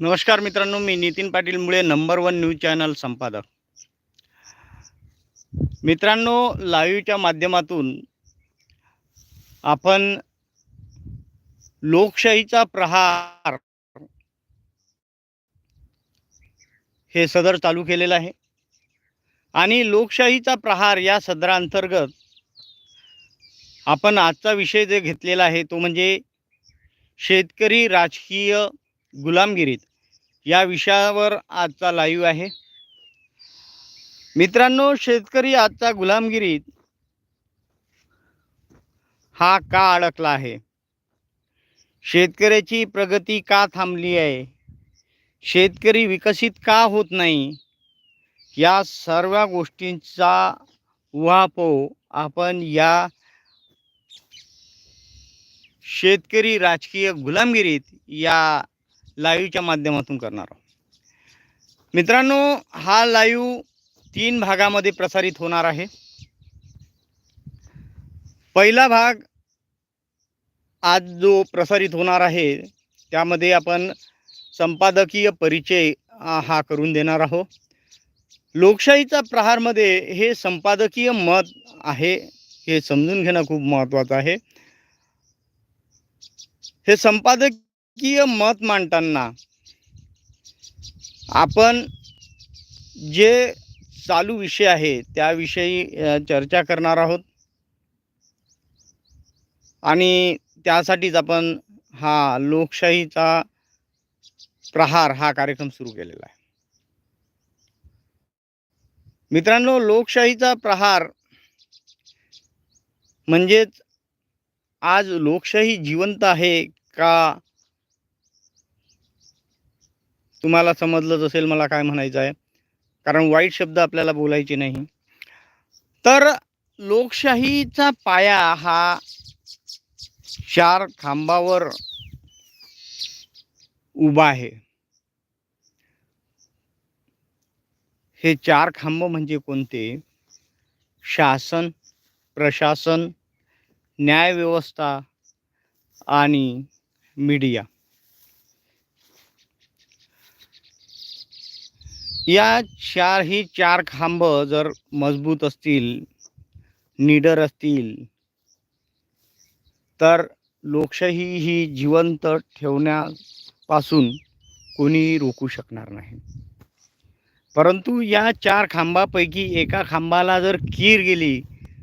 नमस्कार मित्रांनो मी नितीन पाटील मुळे नंबर वन न्यूज चॅनल संपादक. मित्रांनो लाईव्हच्या माध्यमातून आपण लोकशाहीचा प्रहार हे सदर चालू केलेलं आहे. आणि लोकशाहीचा प्रहार या सदरांतर्गत आपण आजचा विषय जे घेतलेला आहे तो म्हणजे शेतकरी राजकीय गुलामगिरीत. या विषयावर आजचा लाईव्ह आहे. मित्रांनो शेतकरी आजचा गुलामगिरीत हा का अडकला आहे? शेतकऱ्याची प्रगती का थांबली आहे? शेतकरी विकसित का होत नाही? या सर्व गोष्टींचा उहापोह आपण या शेतकरी राजकीय गुलामगिरीत या लाईव्हच्या माध्यमातून करणार आहोत. मित्रांनो हा लाईव्ह तीन भागामध्ये प्रसारित होणार आहे. पहिला भाग आज जो प्रसारित होणार आहे त्यामध्ये आपण संपादकीय परिचय हा करून देणार आहोत. लोकशाहीचा प्रहारमध्ये हे संपादकीय मत आहे हे समजून घेणं खूप महत्त्वाचं आहे. हे संपादक राजकीय मत मांडताना आपण जे चालू विषय आहे त्याविषयी चर्चा करणार आहोत. आणि त्यासाठीच आपण हा लोकशाहीचा प्रहार हा कार्यक्रम सुरू केलेला आहे. मित्रांनो लोकशाहीचा प्रहार म्हणजेच आज लोकशाही जिवंत आहे का तुम्हाला समजलंच असेल मला काय म्हणायचं आहे. कारण वाईट शब्द आपल्याला बोलायचे नाही. तर लोकशाहीचा पाया हा चार खांबावर उभा आहे. हे चार खांब म्हणजे कोणते? शासन प्रशासन न्यायव्यवस्था आणि मीडिया. या चार ही चार खांब जर मजबूत असतील निडर असतील तर लोकशाही ही जिवंत ठेवण्यापासून कोणी रोखू शकणार नाही. परंतु या चार खांबापैकी एका खांबाला जर कीर गेली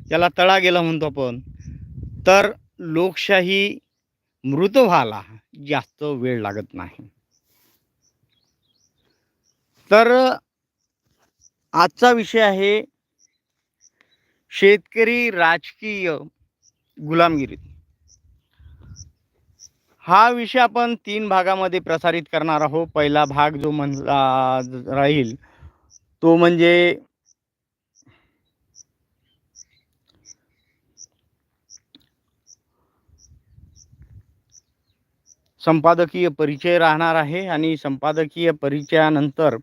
त्याला तळा गेला म्हणतो आपण तर लोकशाही मृत व्हायला जास्त वेळ लागत नाही. तर आजचा विषय आहे शेतकरी राजकीय गुलामगिरी. हा विषय आपण तीन भागामध्ये प्रसारित करणार आहोत. पहिला भाग जो म्हणला राहील तो म्हणजे संपादकीय परिचय राहणार आहे आणि संपादकीय परिचयानंतर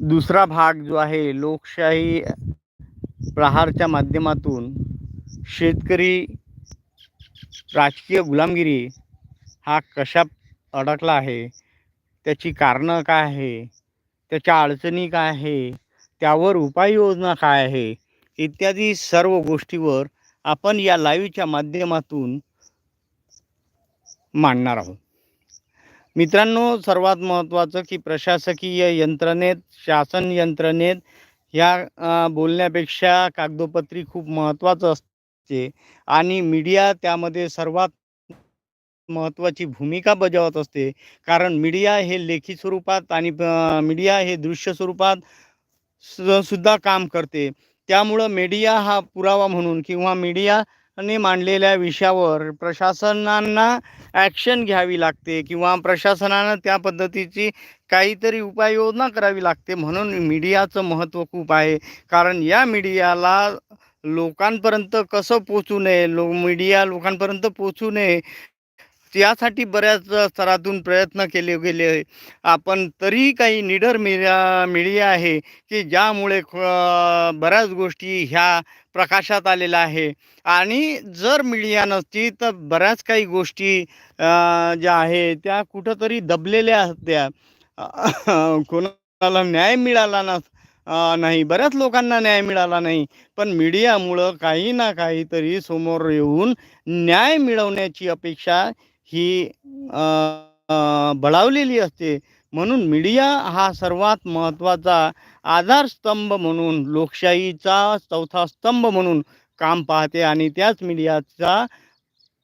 दुसरा भाग जो आहे लोकशाही प्रहारच्या माध्यमातून शेतकरी राजकीय गुलामगिरी हा कशा अडकला आहे त्याची कारणं काय आहे त्याच्या अडचणी काय आहे त्यावर उपाययोजना काय आहे इत्यादी सर्व गोष्टीवर आपण या लाईव्हच्या माध्यमातून मांडणार आहोत. मित्रांनो सर्वात महत्त्वाचं की प्रशासकीय यंत्रणेत शासन यंत्रणेत ह्या बोलण्यापेक्षा कागदोपत्री खूप महत्त्वाचं असते आणि मीडिया त्यामध्ये सर्वात महत्त्वाची भूमिका बजावत असते. कारण मीडिया हे लेखी स्वरूपात आणि मीडिया हे दृश्य स्वरूपात सुद्धा काम करते. त्यामुळं मीडिया हा पुरावा म्हणून किंवा मीडिया ने मांडलेल्या विषयावर प्रशासनांना ॲक्शन घ्यावी लागते किंवा प्रशासनानं त्या पद्धतीची काहीतरी उपाययोजना करावी लागते म्हणून मीडियाचं महत्त्व खूप आहे. कारण या मीडियाला लोकांपर्यंत कसं पोचू नये लो मीडिया लोकांपर्यंत पोचू नये यासाठी बऱ्याच स्तरातून प्रयत्न केले गेले आपण तरी काही निडर मीडिया मीडिया आहे की ज्यामुळे ख- बऱ्याच गोष्टी ह्या प्रकाशात आलेल्या आहे. आणि जर मीडिया नसती तर बऱ्याच काही गोष्टी ज्या आहे त्या कुठंतरी दबलेल्या असत्या. कोणाला न्याय मिळाला नस नाही. बऱ्याच लोकांना न्याय मिळाला नाही. पण मीडियामुळं काही ना काहीतरी समोर येऊन न्याय मिळवण्याची अपेक्षा ही बळावलेली असते. म्हणून मीडिया हा सर्वात महत्त्वाचा आधारस्तंभ म्हणून लोकशाहीचा चौथा स्तंभ म्हणून काम पाहते आणि त्याच मीडियाचा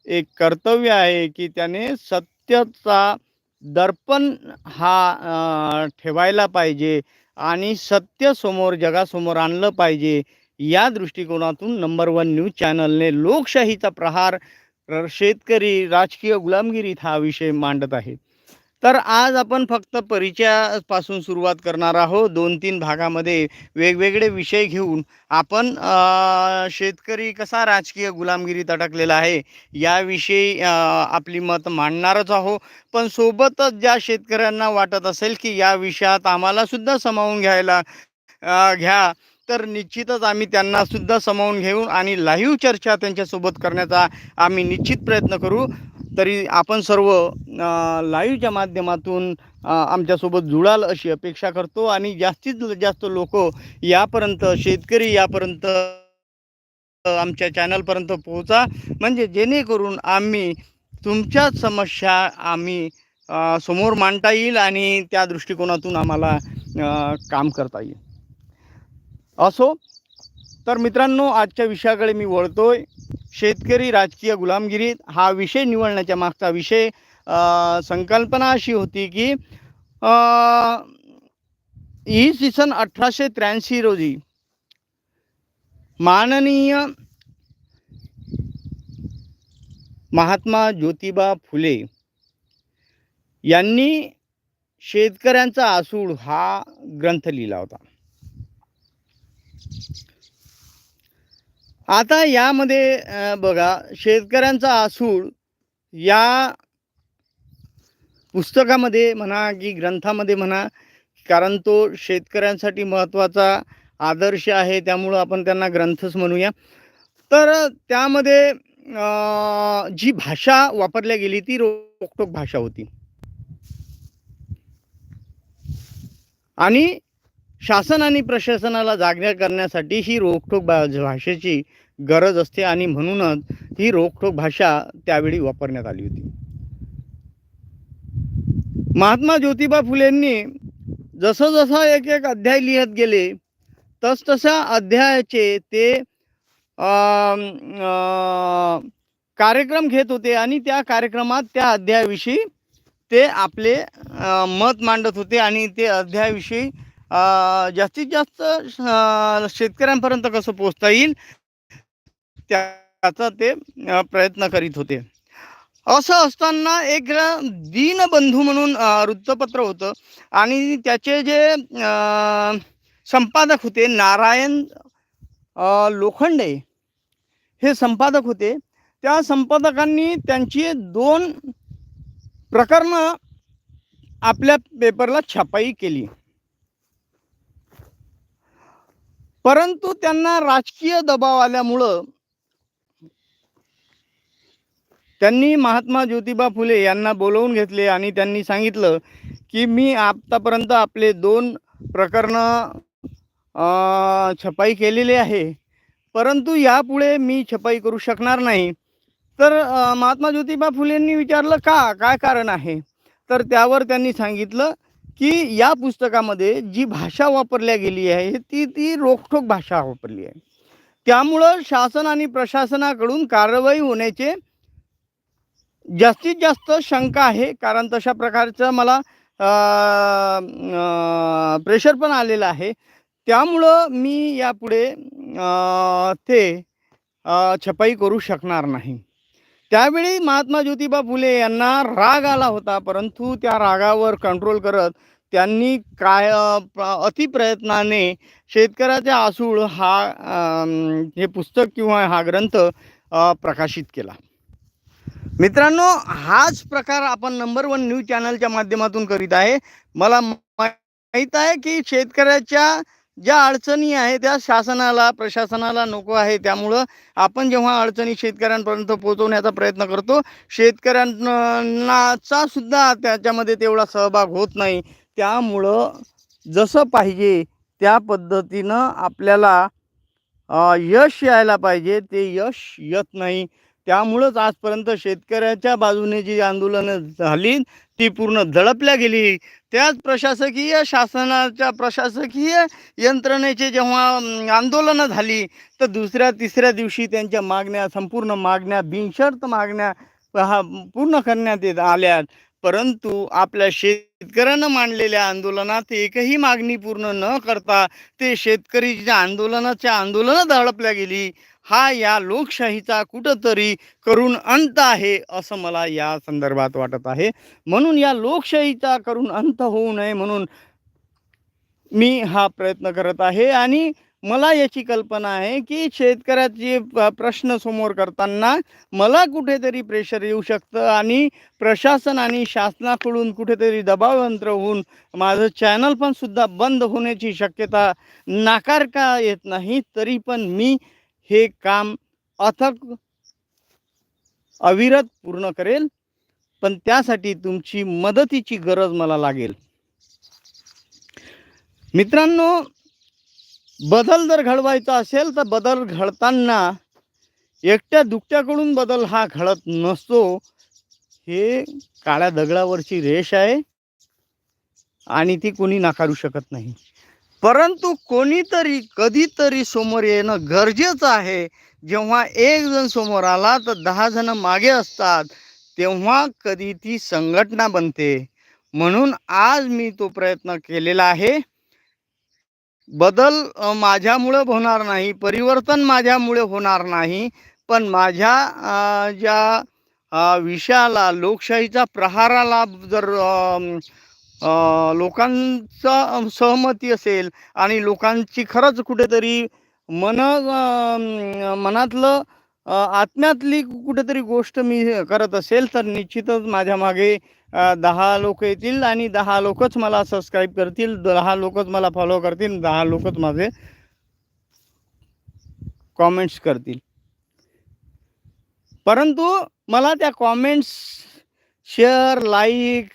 एक कर्तव्य आहे की त्याने सत्याचा दर्पण हा ठेवायला पाहिजे आणि सत्य समोर जगासमोर आणलं पाहिजे. या दृष्टिकोनातून नंबर वन न्यूज चॅनलने लोकशाहीचा प्रहार तर शेतकरी राजकीय गुलामगिरीत हा विषय मांडत आहे. तर आज आपण फक्त परिचयापासून सुरुवात करणार आहोत. दोन तीन भागामध्ये वेगवेगळे विषय घेऊन आपण शेतकरी कसा राजकीय गुलामगिरीत अडकलेला आहे याविषयी आपली मत मांडणारच आहो पण सोबतच ज्या शेतकऱ्यांना वाटत असेल की या विषयात आम्हालासुद्धा सामावून घ्यायला घ्या. तर निश्चितच आम्ही त्यांना सुद्धा सामावून घेऊन आणि लाईव्ह चर्चा त्यांच्यासोबत करण्याचा आम्ही निश्चित प्रयत्न करू. तरी आपण सर्व लाईव्हच्या माध्यमातून आमच्यासोबत जुळाल अशी अपेक्षा करतो आणि जास्तीत जास्त लोक यापर्यंत शेतकरी यापर्यंत आमच्या चॅनलपर्यंत पोहोचा. म्हणजे जेणेकरून आम्ही तुमच्या समस्या आम्ही समोर मांडता येईल आणि त्या दृष्टिकोनातून आम्हाला काम करता येईल. असो तर मित्रांनो आजच्या विषयाकडे मी वळतोय. शेतकरी राजकीय गुलामगिरीत हा विषय निवडण्याच्या मागचा विषय संकल्पना अशी होती की ही इसवी सन अठराशे त्र्याऐंशी रोजी माननीय महात्मा ज्योतिबा फुले यांनी शेतकऱ्यांचा आसूड हा ग्रंथ लिहिला होता. आता यामध्ये बघा शेतकऱ्यांचा आसूड या पुस्तकामध्ये म्हणा की ग्रंथामध्ये म्हणा कारण तो शेतकऱ्यांसाठी महत्त्वाचा आदर्श आहे त्यामुळं आपण त्यांना ग्रंथच म्हणूया. तर त्यामध्ये जी भाषा वापरल्या गेली ती रोकटोक भाषा होती. आणि शासन आणि प्रशासनाला जागण्या करण्यासाठी ही रोखठोक भा भाषेची गरज असते आणि म्हणूनच ही रोखठोक भाषा त्यावेळी वापरण्यात आली होती. महात्मा ज्योतिबा फुलेंनी जसं जसं एक एक अध्याय लिहित गेले तस तसा अध्यायाचे ते कार्यक्रम घेत होते आणि त्या कार्यक्रमात त्या अध्यायाविषयी ते आपले मत मांडत होते आणि ते अध्यायाविषयी जास्तीत जास्त शेतकऱ्यांपर्यंत कसं पोचता येईल त्याचा ते प्रयत्न करीत होते. असं असताना एक दीनबंधू म्हणून वृत्तपत्र होतं आणि त्याचे जे संपादक होते नारायण लोखंडे हे संपादक होते. त्या संपादकांनी त्यांची दोन प्रकरणं आपल्या पेपरला छापाई केली. परंतु त्यांना राजकीय दबाव आल्यामुळं त्यांनी महात्मा ज्योतिबा फुले यांना बोलवून घेतले आणि त्यांनी सांगितलं की मी आत्तापर्यंत आपले दोन प्रकरणं छपाई केलेली आहे. परंतु यापुढे मी छपाई करू शकणार नाही. तर महात्मा ज्योतिबा फुलेंनी विचारलं का? काय कारण आहे? तर त्यावर त्यांनी सांगितलं की या पुस्तकामध्ये जी भाषा वापरल्या गेली आहे ती ती रोखठोक भाषा वापरली आहे. त्यामुळं शासन आणि प्रशासनाकडून कारवाई होण्याचे जास्तीत जास्त शंका आहे. कारण तशा प्रकारचं मला प्रेशर पण आलेलं आहे. त्यामुळं मी यापुढे ते छपाई करू शकणार नाही. त्यावेळी महात्मा ज्योतिबा फुले यांना राग आला होता परंतु त्या रागावर कंट्रोल करत त्यांनी काय अतिप्रयत्नाने शेतकऱ्याचा आसूळ हा हे पुस्तक किंवा हा ग्रंथ प्रकाशित केला. मित्रांनो हाच प्रकार आपण नंबर वन न्यूज चॅनलच्या माध्यमातून करीत आहे. मला माहीत आहे की शेतकऱ्याच्या ज्या अडचणी आहे त्या शासनाला प्रशासनाला नको आहे त्यामुळं आपण जेव्हा अडचणी शेतकऱ्यांपर्यंत पोहोचवण्याचा प्रयत्न करतो शेतकऱ्यांनाचा सुद्धा त्याच्यामध्ये तेवढा सहभाग होत नाही. त्यामुळं जसं पाहिजे त्या पद्धतीनं आपल्याला यश यायला पाहिजे ते यश येत नाही. त्यामुळंच आजपर्यंत शेतकऱ्याच्या बाजूने जी आंदोलनं झाली ती पूर्ण दडपल्या गेली. त्याच प्रशासकीय शासनाच्या प्रशासकीय यंत्रणेचे जेव्हा आंदोलनं झाली तर दुसऱ्या तिसऱ्या दिवशी त्यांच्या मागण्या संपूर्ण मागण्या बिनशर्त मागण्या हा पूर्ण करण्यात येत आल्या परंतु आपल्या शेतकऱ्यानं मांडलेल्या आंदोलनात एकही मागणी पूर्ण न करता ते शेतकरीच्या आंदोलनाच्या आंदोलनं दडपल्या गेली. हा या लोकशाहीचा कुठंतरी करून अंत आहे असं मला या संदर्भात वाटत आहे. म्हणून या लोकशाहीचा करून अंत होऊ नये म्हणून मी हा प्रयत्न करत आहे. आणि मला याची कल्पना आहे की शेतकऱ्याचे प्रश्न समोर करताना मला कुठेतरी प्रेशर येऊ शकतं आणि प्रशासन आणि शासनाकडून कुठेतरी दबाव यंत्र होऊन माझं चॅनल पण सुद्धा बंद होण्याची शक्यता नाकारता येत नाही तरी पण मी हे काम अथक अविरत पूर्ण करेल पण त्यासाठी तुमची मदतीची गरज मला लागेल. मित्रांनो बदल जर घडवायचा असेल तर बदल घडताना एकट्या दुकट्याकडून बदल हा घडत नसतो. हे काळ्या दगडावरची रेष आहे आणि ती कोणी नाकारू शकत नाही. परंतु कोणीतरी कधीतरी समोर येणं गरजेचं आहे. जेव्हा एक जण समोर आला तर दहा जण मागे असतात. तेव्हा कधी ती संघटना बनते. म्हणून आज मी तो प्रयत्न केलेला आहे. बदल माझ्यामुळे होणार नाही. परिवर्तन माझ्यामुळे होणार नाही. पण माझ्या ज्या विषयाला लोकशाहीचा प्रहाराला जर लोकांचा सहमती असेल आणि लोकांची खरंच कुठेतरी मन मनातलं आत्म्यातली कुठेतरी गोष्ट मी करत असेल तर निश्चितच माझ्या मागे दहा लोक येतील आणि दहा लोकच मला सबस्क्राईब करतील दहा लोकच मला फॉलो करतील दहा लोकच माझे कॉमेंट्स करतील. परंतु मला त्या कॉमेंट्स शेअर लाईक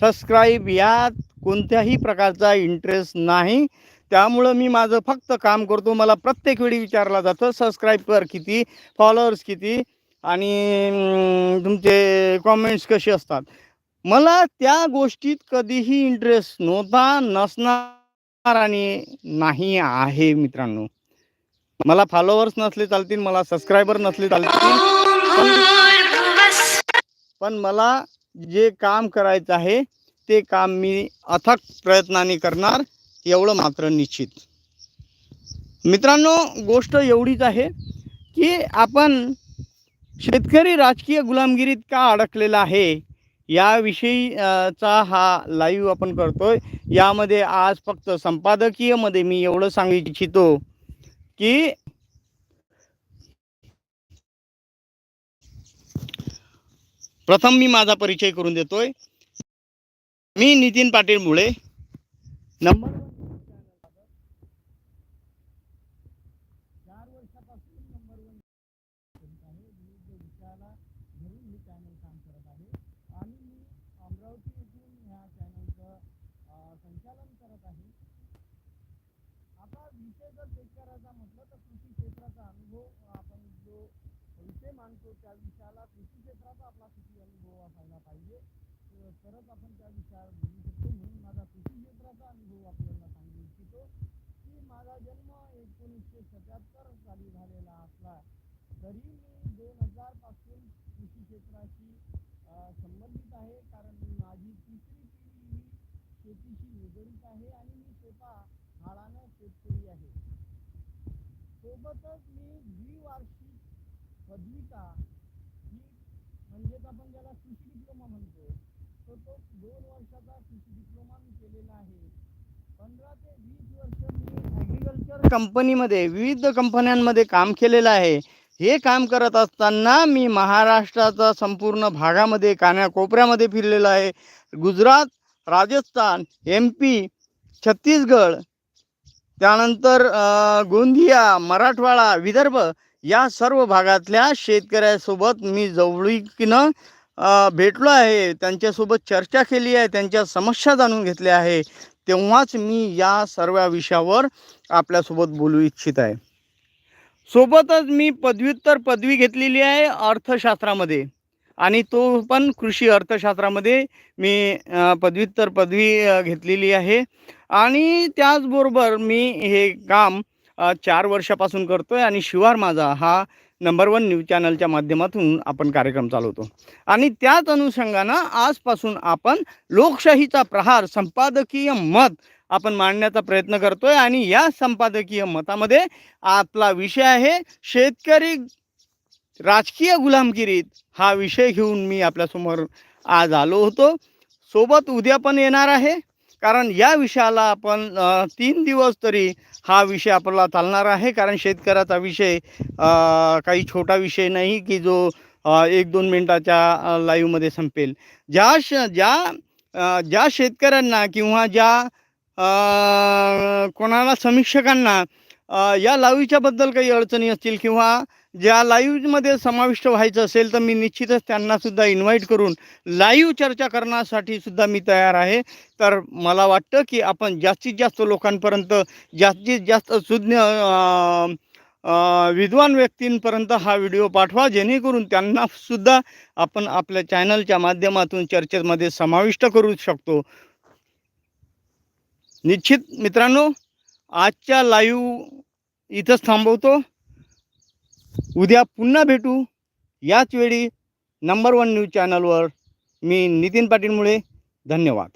सबस्क्राईब यात कोणत्याही प्रकारचा इंटरेस्ट नाही. त्यामुळं मी माझं फक्त काम करतो. मला प्रत्येक वेळी विचारला जातं सबस्क्राईबर किती फॉलोअर्स किती आणि तुमचे कॉमेंट्स कसे असतात. मला त्या गोष्टीत कधीही इंटरेस्ट नव्हता नसणार आणि नाही आहे मित्रांनो. मला फॉलोअर्स नसले चालतील मला सबस्क्रायबर नसले चालतील. पण मला जे काम करायचं आहे ते काम मी अथक प्रयत्नाने करणार एवढं मात्र निश्चित. मित्रांनो गोष्ट एवढीच आहे की आपण शेतकरी राजकीय गुलामगिरीत का अडकलेला आहे याविषयी चा हा लाईव्ह आपण करतोय. यामध्ये आज फक्त संपादकीयमध्ये मी एवढं सांगू इच्छितो की प्रथम मी माझा परिचय करून देतोय. मी नितीन पाटील मुळे. नंबर चार वर्षापासून नंबर काम करत आहे आणि अमरावती ह्या चॅनलचं संचालन करत आहे आता विषय जर चेक करायचा म्हटलं तर कृषी क्षेत्राचा अनुभव आपण विषय मानतो. त्या विषयाला कृषी क्षेत्राचा आपला किती अनुभव असायला पाहिजे. तरच आपण त्या विषयावर बोलू शकतो. म्हणून माझा कृषी क्षेत्राचा अनुभव आपल्याला सांगू इच्छितो. की माझा जन्म एकोणीसशे सत्याहत्तर साली झालेला असला तरी मी दोन हजारपासून कृषी क्षेत्राशी संबंधित आहे. कारण माझी तिसरी पिढी ही शेतीशी निगडीत आहे आणि मी स्वतः हाडानं शेतकरी आहे. सोबतच मी द्विवार्षिक पदविका ही म्हणजेच आपण ज्याला कृषी डिप्लोमा म्हणतो तर तो दोन वर्षाचा कृषी डिप्लोमा मी केलेला आहे. पंधरा ते वीस वर्ष मी ॲग्रिकल्चर कंपनीमध्ये विविध कंपन्यांमध्ये काम केलेलं आहे. हे काम करत असताना मी महाराष्ट्राचा संपूर्ण भागामध्ये कानाकोपऱ्यामध्ये फिरलेलो आहे. गुजरात राजस्थान एम पी छत्तीसगड त्यानंतर गोंदिया मराठवाडा विदर्भ या सर्व भागातल्या शेतकऱ्यासोबत मी जवळीकीनं भेटलो आहे. त्यांच्यासोबत चर्चा केली आहे. त्यांच्या समस्या जाणून घेतल्या आहे. तेव्हाच मी या सर्व विषयावर आपल्यासोबत बोलू इच्छित आहे. सोबतच मी पदव्युत्तर पदवी घेतलेली आहे अर्थशास्त्रामध्ये. आणि तो पण कृषी अर्थशास्त्रामध्ये मी पदव्युत्तर पदवी घेतलेली आहे. आणि त्याचबरोबर मी हे काम चार वर्षापासून करतो आहे आणि शिवार माझा हा नंबर वन न्यूज चॅनलच्या माध्यमातून आपण कार्यक्रम चालवतो. आणि त्याच अनुषंगानं आजपासून आपण लोकशाहीचा प्रहार संपादकीय मत आपण मांडण्याचा प्रयत्न करतोय आणि या संपादकीय मतामध्ये आपला विषय आहे शेतकरी राजकीय गुलामगिरीत हा विषय घेऊन मी आपल्यासमोर आज आलो होतो. सोबत उद्या पण येणार आहे. कारण या विषयाला आपण तीन दिवस तरी हा विषय आपला चालणार आहे. कारण शेतकऱ्याचा विषय काही छोटा विषय नाही की जो एक दोन मिनटाच्या लाईव्हमध्ये संपेल. ज्या श ज्या ज्या शेतकऱ्यांना किंवा ज्या कोणाला समीक्षकांना या लाईव्हच्याबद्दल काही अडचणी असतील किंवा ज्या लाईव्हमध्ये समाविष्ट व्हायचं असेल तर मी निश्चितच त्यांनासुद्धा इन्व्हाइट करून लाईव्ह चर्चा करण्यासाठी सुद्धा मी तयार आहे. तर मला वाटतं की आपण जास्तीत जास्त लोकांपर्यंत जास्तीत जास्त सुज्ञ विद्वान व्यक्तींपर्यंत हा व्हिडिओ पाठवा जेणेकरून त्यांनासुद्धा आपण आपल्या चॅनलच्या माध्यमातून चर्चेमध्ये समाविष्ट करू शकतो. निश्चित मित्रांनो आजच्या लाईव्ह इथंच थांबवतो. उद्या पुन्हा भेटू. याच वेळी नंबर वन न्यूज चॅनलवर मी नितीन पाटीलमुळे. धन्यवाद.